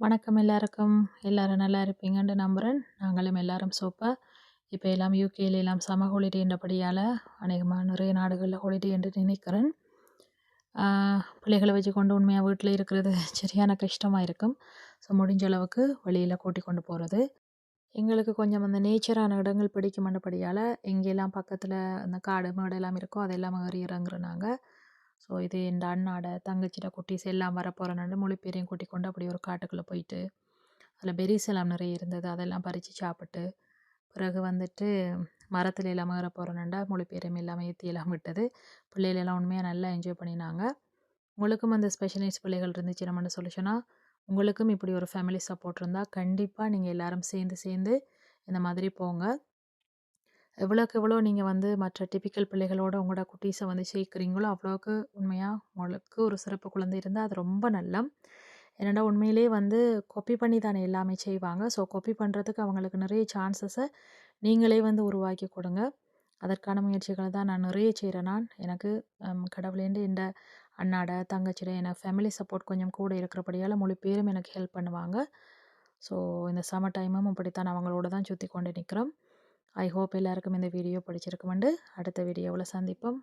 வணக்கம் எல்லாருக்கும். எல்லாரும் நல்லா இருப்பீங்கன்னு நம்புகிறேன் நாங்களும் எல்லாரும் சூப்பர் இப்போ எல்லாம் யூகேல எல்லாம் சம ஹாலிடேன்றபடியால் அநேகமாக நிறைய நாடுகளில் ஹாலிடே என்று நினைக்கிறேன். பிள்ளைகளை வச்சு கொண்டு உண்மையாக வீட்டில் இருக்கிறது சரியான கஷ்டமாக இருக்கும். ஸோ முடிஞ்ச அளவுக்கு வெளியில் கூட்டி கொண்டு போகிறது எங்களுக்கு கொஞ்சம் அந்த நேச்சரான இடங்கள் பிடிக்கும் பிடிக்குமென்றபடியால் எங்கெல்லாம் பக்கத்தில் அந்த காடு மாடு எல்லாம் இருக்கோ அதெல்லாம் ஏறி இறங்குறோம் நாங்கள் ஸோ இது என் அண்ணாட தங்கச்சிட குட்டீஸ் எல்லாம் வர முழு பேரையும் கூட்டி கொண்டு அப்படி ஒரு காட்டுக்குள்ளே போயிட்டு அதில் பெரிஸ் எல்லாம் நிறைய இருந்தது. அதெல்லாம் பறித்து சாப்பிட்டு பிறகு வந்துட்டு மரத்தில் எல்லாம் ஏற போகிறோன்னா முழு பேரையும் எல்லாம் ஏற்றி எல்லாம் விட்டது. பிள்ளைகளெல்லாம் உண்மையாக நல்லா என்ஜாய் பண்ணினாங்க. உங்களுக்கும் அந்த ஸ்பெஷலிஸ்ட் பிள்ளைகள் இருந்துச்சு நம்மன்னு சொல்லி சொன்னால் உங்களுக்கும் இப்படி ஒரு ஃபேமிலி சப்போர்ட் இருந்தால் கண்டிப்பாக நீங்கள் எல்லாரும் சேர்ந்து சேர்ந்து இந்த மாதிரி போங்க. எவ்வளோக்கு எவ்வளோ நீங்கள் வந்து மற்ற டிப்பிக்கல் பிள்ளைகளோட உங்களோட குட்டீஸை வந்து சேர்க்குறீங்களோ அவ்வளோக்கு உண்மையாக உங்களுக்கு ஒரு சிறப்பு குழந்தை இருந்தால் அது ரொம்ப நல்லம். என்னடா உண்மையிலே வந்து கொப்பி பண்ணி தானே எல்லாமே செய்வாங்க. ஸோ கொப்பி பண்ணுறதுக்கு அவங்களுக்கு நிறைய சான்சஸை நீங்களே வந்து உருவாக்கி கொடுங்க. அதற்கான முயற்சிகளை தான் நான் நிறைய செய்கிறேன் நான். எனக்கு கடவுளேண்டு இந்த அண்ணாட தங்கச்சிட என ஃபேமிலி சப்போர்ட் கொஞ்சம் கூட இருக்கிறபடியால் முழு பேரும் எனக்கு ஹெல்ப் பண்ணுவாங்க. ஸோ இந்த சம்மர் டைமும் அப்படித்தான் அவங்களோட தான் சுற்றி கொண்டு நிற்கிறோம் ஐ ஹோப் எல்லாருக்கும் இந்த வீடியோ பிடிச்சிருக்குமெண்டு அடுத்த வீடியோவில் சந்திப்போம்.